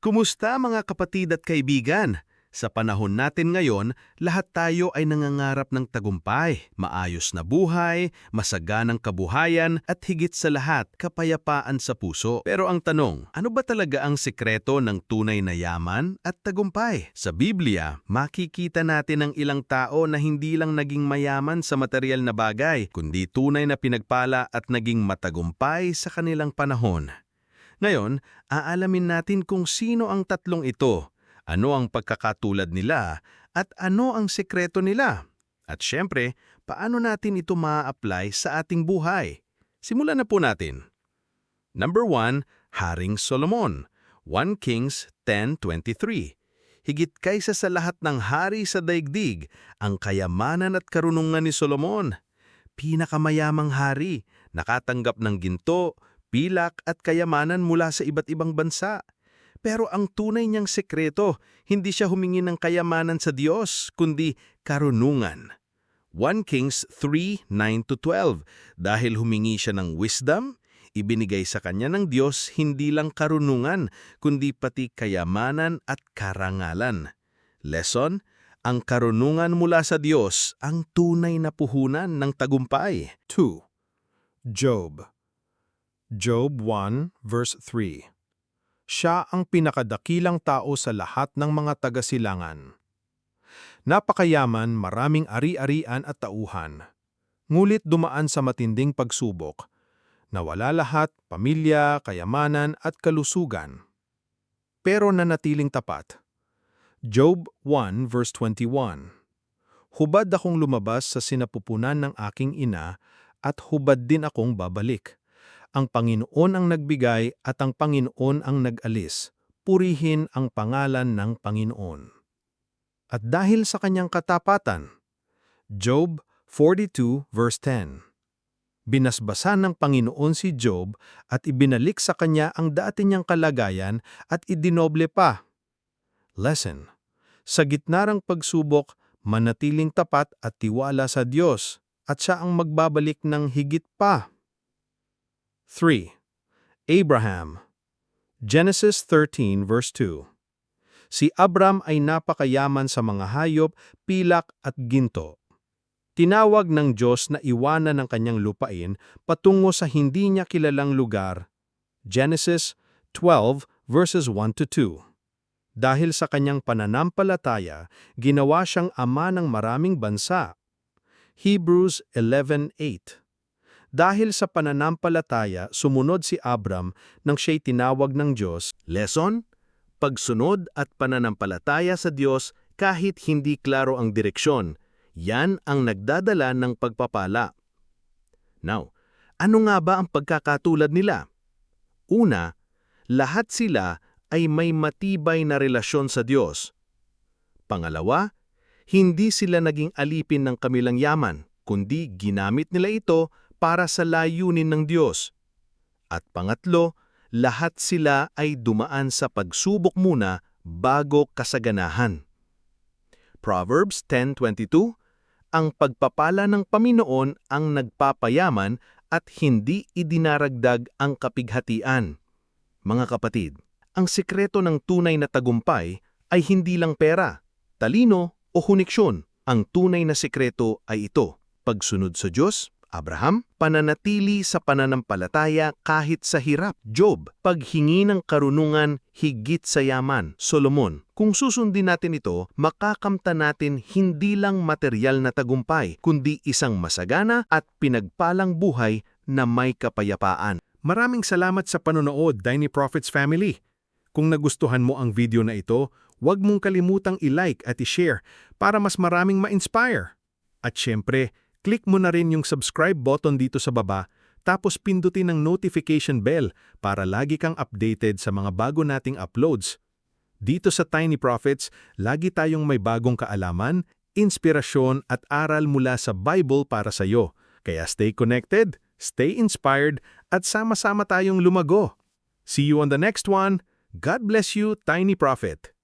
Kumusta mga kapatid at kaibigan? Sa panahon natin ngayon, lahat tayo ay nangangarap ng tagumpay, maayos na buhay, masaganang kabuhayan at higit sa lahat, kapayapaan sa puso. Pero ang tanong, ano ba talaga ang sekreto ng tunay na yaman at tagumpay? Sa Biblia, makikita natin ang ilang tao na hindi lang naging mayaman sa material na bagay, kundi tunay na pinagpala at naging matagumpay sa kanilang panahon. Ngayon, aalamin natin kung sino ang tatlong ito, ano ang pagkakatulad nila, at ano ang sekreto nila. At syempre, paano natin ito maa-apply sa ating buhay? Simulan na po natin. Number 1, Haring Solomon, 1 Kings 10.23 Higit kaysa sa lahat ng hari sa daigdig, ang kayamanan at karunungan ni Solomon. Pinakamayamang hari, nakatanggap ng ginto, pilak at kayamanan mula sa iba't ibang bansa. Pero ang tunay niyang sekreto, hindi siya humingi ng kayamanan sa Diyos, kundi karunungan. 1 Kings 3:9-12 Dahil humingi siya ng wisdom, ibinigay sa kanya ng Diyos hindi lang karunungan, kundi pati kayamanan at karangalan. Lesson, ang karunungan mula sa Diyos ang tunay na puhunan ng tagumpay. 2. Job Job 1 verse 3 Siya ang pinakadakilang tao sa lahat ng mga taga-silangan. Napakayaman, maraming ari-arian at tauhan. Ngulit dumaan sa matinding pagsubok. Nawala lahat, pamilya, kayamanan at kalusugan. Pero nanatiling tapat. Job 1 verse 21 Hubad akong lumabas sa sinapupunan ng aking ina at hubad din akong babalik. Ang Panginoon ang nagbigay at ang Panginoon ang nag-alis. Purihin ang pangalan ng Panginoon. At dahil sa kanyang katapatan, Job 42 verse 10 Binasbasan ng Panginoon si Job at ibinalik sa kanya ang dati niyang kalagayan at idinoble pa. Lesson Sa gitna ng pagsubok, manatiling tapat at tiwala sa Diyos at siya ang magbabalik ng higit pa. 3. Abraham Genesis 13 verse 2 Si Abram ay napakayaman sa mga hayop, pilak at ginto. Tinawag ng Diyos na iwanan ng kanyang lupain patungo sa hindi niya kilalang lugar. Genesis 12 verses 1 to 2. Dahil sa kanyang pananampalataya, ginawa siyang ama ng maraming bansa. Hebrews 11:8. Dahil sa pananampalataya, sumunod si Abram nang siya'y tinawag ng Diyos. Lesson? Pagsunod at pananampalataya sa Diyos kahit hindi klaro ang direksyon. Yan ang nagdadala ng pagpapala. Now, ano nga ba ang pagkakatulad nila? Una, lahat sila ay may matibay na relasyon sa Diyos. Pangalawa, hindi sila naging alipin ng kamilang yaman, kundi ginamit nila ito para sa layunin ng Diyos. At pangatlo, lahat sila ay dumaan sa pagsubok muna bago kasaganahan. Proverbs 10.22 Ang pagpapala ng Paminoon ang nagpapayaman at hindi idinaragdag ang kapighatian. Mga kapatid, ang sikreto ng tunay na tagumpay ay hindi lang pera, talino o huniksyon. Ang tunay na sikreto ay ito, pagsunod sa Diyos, Abraham, pananatili sa pananampalataya kahit sa hirap, Job, paghingi ng karunungan higit sa yaman, Solomon. Kung susundin natin ito, makakamta natin hindi lang material na tagumpay, kundi isang masagana at pinagpalang buhay na may kapayapaan. Maraming salamat sa panonood, Tiny Prophets Family. Kung nagustuhan mo ang video na ito, huwag mong kalimutang i-like at i-share para mas maraming ma-inspire. At syempre, click mo na rin yung subscribe button dito sa baba tapos pindutin ang notification bell para lagi kang updated sa mga bago nating uploads. Dito sa Tiny Prophets, lagi tayong may bagong kaalaman, inspirasyon at aral mula sa Bible para sa iyo. Kaya stay connected, stay inspired, at sama-sama tayong lumago. See you on the next one. God bless you, Tiny Prophet.